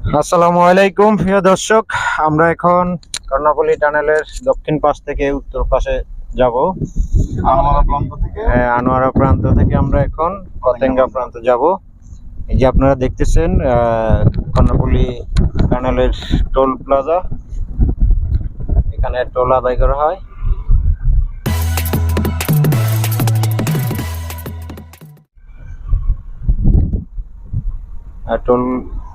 আসসালামু আলাইকুম প্রিয় দর্শক। আমরা এখন কর্ণাপল্লী টানেলের দক্ষিণ পাশ থেকে উত্তর পাশে যাব। আনোয়ারা প্রান্ত থেকে? আহ, আনোয়ারা প্রান্ত থেকে আমরা এখন পতেঙ্গা প্রান্ত যাব। এই যে আপনারা দেখতেছেন কর্ণাপল্লী টানেলের টোল প্লাজা। এখানে টোল আদায় করা হয়। টোল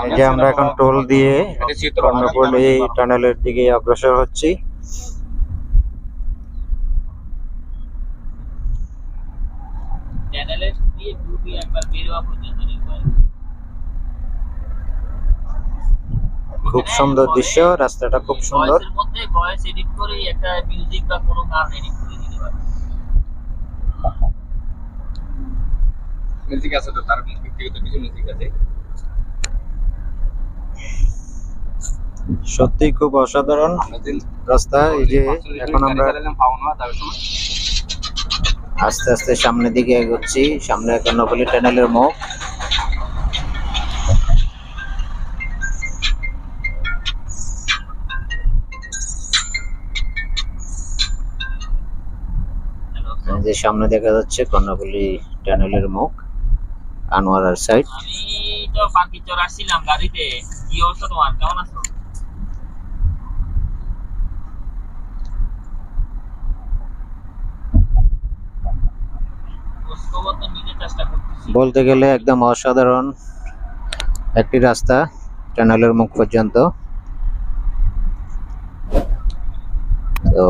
এই যে আমরা এখন টোল দিয়ে কর্ণপল্লী টানেলের দিকে অগ্রসর হচ্ছি। খুব সুন্দর দৃশ্য রাস্তাটা খুব সুন্দর। মধ্যে ভয়েস এডিট করে একটা মিউজিক বা কোনো গান এডিট Music আছে তো তার ব্যক্তিগত কিছু মিউজিক আছে। সত্যি খুব অসাধারণ রাস্তা এই যে এখন আমরা আস্তে আস্তে সামনের দিকে এগোচ্ছি সামনে কর্ণপল্লী টানেলের মুখ। যে সামনে দেখা যাচ্ছে কর্ণপল্লী টানেলের মুখ। আনোয়ারার সাইড আমি তো বাকি চর আসছিলাম গাড়িতে। কি অবস্থা তোমার? কেমন আছো? বলতে গেলে একদম অসাধারণ একটি রাস্তা টানেলের মুখ পর্যন্ত। তো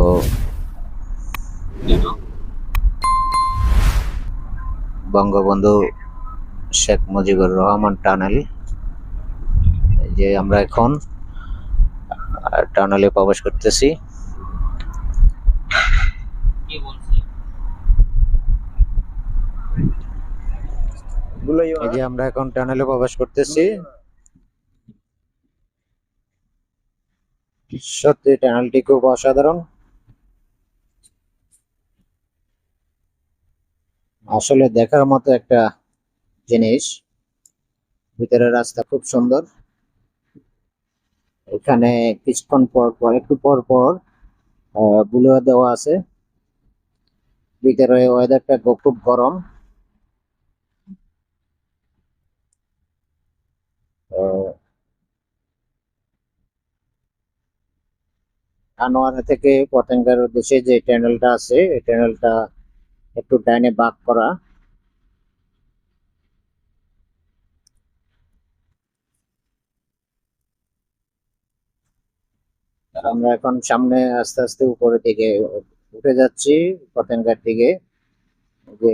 বঙ্গবন্ধু শেখ মুজিবুর রহমান টানেল। এই যে আমরা এখন টানেলে প্রবেশ করতেছি। এই যে আমরা এখন টানেলে প্রবেশ করতেছি। সত্যি টানেলটি খুব অসাধারণ। আসলে দেখার মতো একটা জিনিস। ভিতরের রাস্তা খুব সুন্দর। এখানে কিছুক্ষণ পর পর, একটু পর পর বুলুয়া দেওয়া আছে। ভিতরে ওয়েদারটা খুব গরম। আনোয়ারা থেকে পতেঙ্গার উদ্দেশ্যে যে টানেলটা আছে, এই টানেলটা একটু ডাইনে বাঁক করা। আমরা এখন সামনে আস্তে আস্তে উপরের দিকে উঠে যাচ্ছি পতেঙ্গার দিকে। যে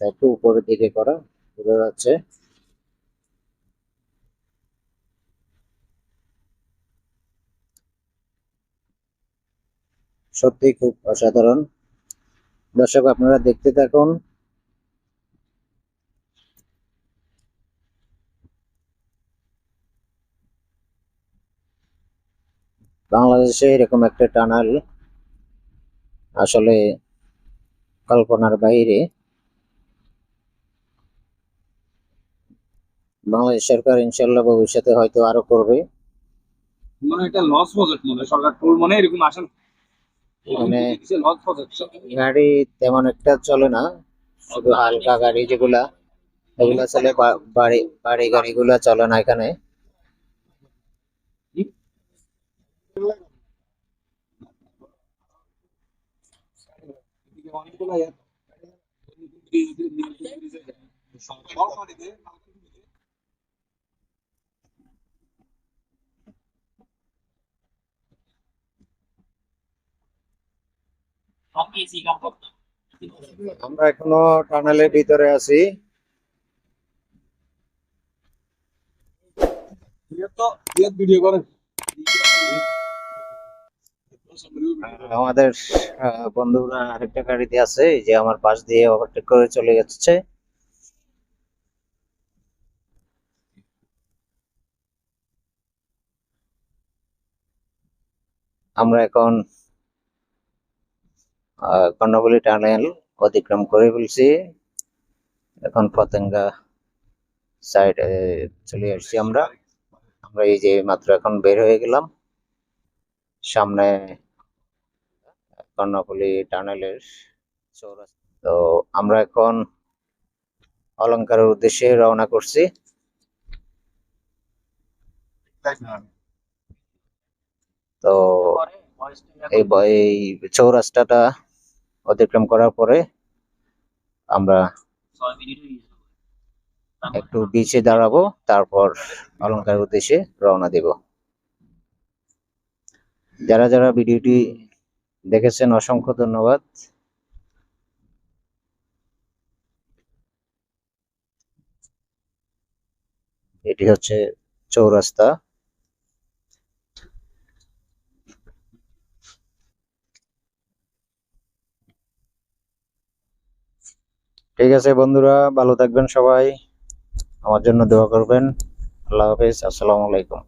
একটু উপরের দিকে করা উঠে যাচ্ছে। সত্যি খুব অসাধারণ। দর্শক, আপনারা দেখতে থাকুন। বাংলাদেশে এরকম একটা টানাল আসলে কল্পনার বাইরে। বাংলাদেশ সরকার ইনশাল্লাহ ভবিষ্যতে হয়তো আরও করবে। মনে এটা লস প্রজেক্ট মনে সরকার টোল মনে এরকম আসেন মানে গাড়ি তেমন একটা চলে না শুধু হালকা গাড়ি যেগুলা এগুলা চলে বাড়ি বাড়ি গাড়িগুলা চলে না এখানে। সঙ্গে এসি কাম করতাম আমরা এখনও টানেলের ভিতরে আছি। ইয়ে তো ইয়ে ভিডিও করেন। আমাদের বন্ধুরা আরেকটা গাড়িতে আছে যে আমার পাশ দিয়ে ওভারটেক করে চলে যাচ্ছে। আমরা এখন আহ, কর্ণফুলী টানেল অতিক্রম করে ফেলছি। এখন পতেঙ্গা সাইডে চলে আসছি আমরা। আমরা এই যে মাত্র এখন বের হয়ে গেলাম। সামনে কর্ণফুলী টানেলের চৌরাস্তা। তো আমরা এখন অলংকারের উদ্দেশ্যে রওনা করছি। তো এই চৌরাস্তাটা অতিক্রম করার পরে আমরা একটু বিচে দাঁড়াবো, তারপর অলংকারের উদ্দেশ্যে রওনা দেব। যারা যারা ভিডিওটি দেখেছেন, অসংখ্য ধন্যবাদ। এটি হচ্ছে চৌরাস্তা। ঠিক আছে বন্ধুরা, ভালো থাকবেন সবাই। আমার জন্য দোয়া করবেন। আল্লাহ হাফিজ, আসসালামু আলাইকুম।